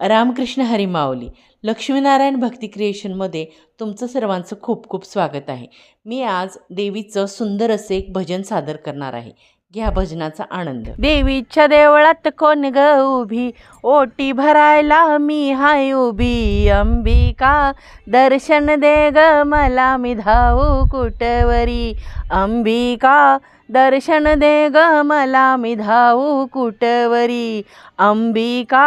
रामकृष्ण हरीमाऊली लक्ष्मीनारायण भक्ती क्रिएशनमध्ये तुमचं सर्वांचं खूप खूप स्वागत आहे. मी आज देवीचं सुंदर असे एक भजन सादर करणार आहे. घ्या भजनाचा आनंद. देवीच्या देवळात कोण ग उभी? ओटी भरायला मी हाय उभी. अंबिका दर्शन दे ग मला मी धावू कुटवरी अंबिका दर्शन दे ग मला मी धावू कुटवरी अंबिका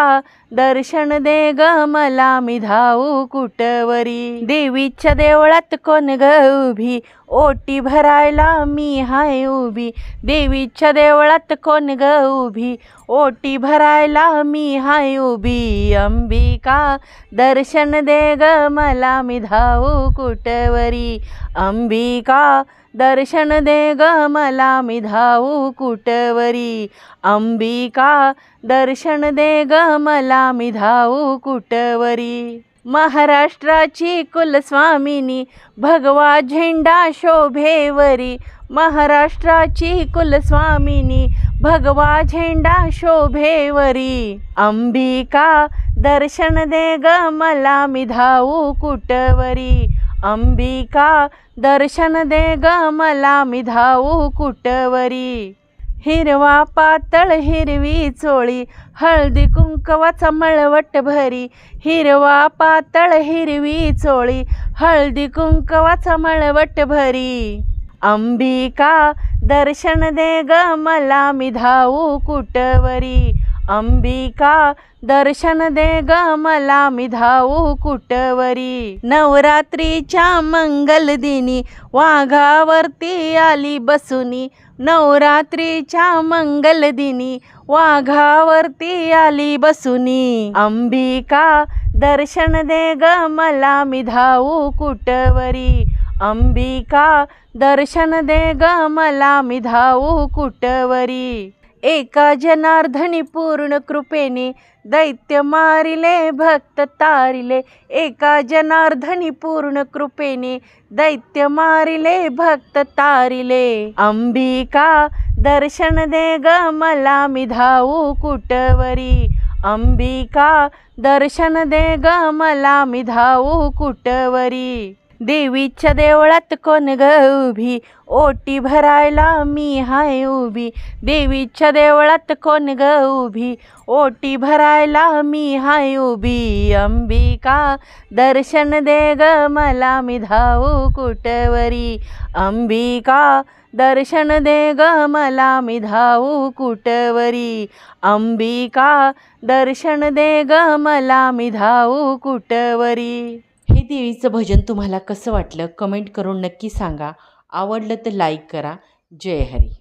दर्शन दे ग मला मी धावू कुटवरी देवीच्या देवळात कोण ग उभी? ओटी भरायला मी हाय उभी. देवीच्या देवळात कोण ग उभी? ओटी भरायला मी हाय उभी. अंबिका दर्शन दे ग मला मी धावू कुटवरी अंबिका दर्शन दे ग मला मी धावू कुटवरी अंबिका दर्शन दे ग मला मी धावू कुटवरी महाराष्ट्राची कुलस्वामिनी भगवा झेंडा शोभेवरी. महाराष्ट्राची कुलस्वामिनी भगवा झेंडा शोभेवरी. अंबिका दर्शन दे ग मला मी कुटवरी अंबिका दर्शन दे ग मला मी धावू कुटवरी हिरवा पातळ हिरवी चोळी हळदी कुंकवाचा मळवट भरी. हिरवा पातळ हिरवी चोळी हळदी कुंकवाचा मळवट भरी. अंबिका दर्शन दे ग मला मी धावू कुटवरी अंबिका दर्शन दे ग मला मी धावू कुटवरी नवरात्रीच्या मंगलदिनी वाघावरती आली बसुनी. नवरात्रीच्या मंगलदिनी वाघावरती आली बसुनी. अंबिका दर्शन दे ग मला मी धावू कुटवरी अंबिका दर्शन दे ग मला मी धावू कुटवरी एका जनार्दनी पूर्ण कृपेने दैत्य मारिले भक्त तारिले. एका जनार्दनी पूर्ण कृपेने दैत्य मारिले भक्त तारिले. अंबिका दर्शन दे ग मला मी धावू कुटवरी अंबिका दर्शन दे ग मला मी धावू कुटवरी देवीच्या देवळात कोण ग उभी? ओटी भरायला मी हाय उभी. देवीच्या देवळात कोण ग उभी? ओटी भरायला मी हाय उभी. अंबिका दर्शन दे ग मला मी धावू कुटवरी अंबिका दर्शन दे ग मला मी धावू कुटवरी अंबिका दर्शन दे ग मला मी धावू कुटवरी हे देवीचं भजन तुम्हाला कसं वाटलं? कमेंट करून नक्की सांगा. आवडलं तर लाईक करा. जय हरी.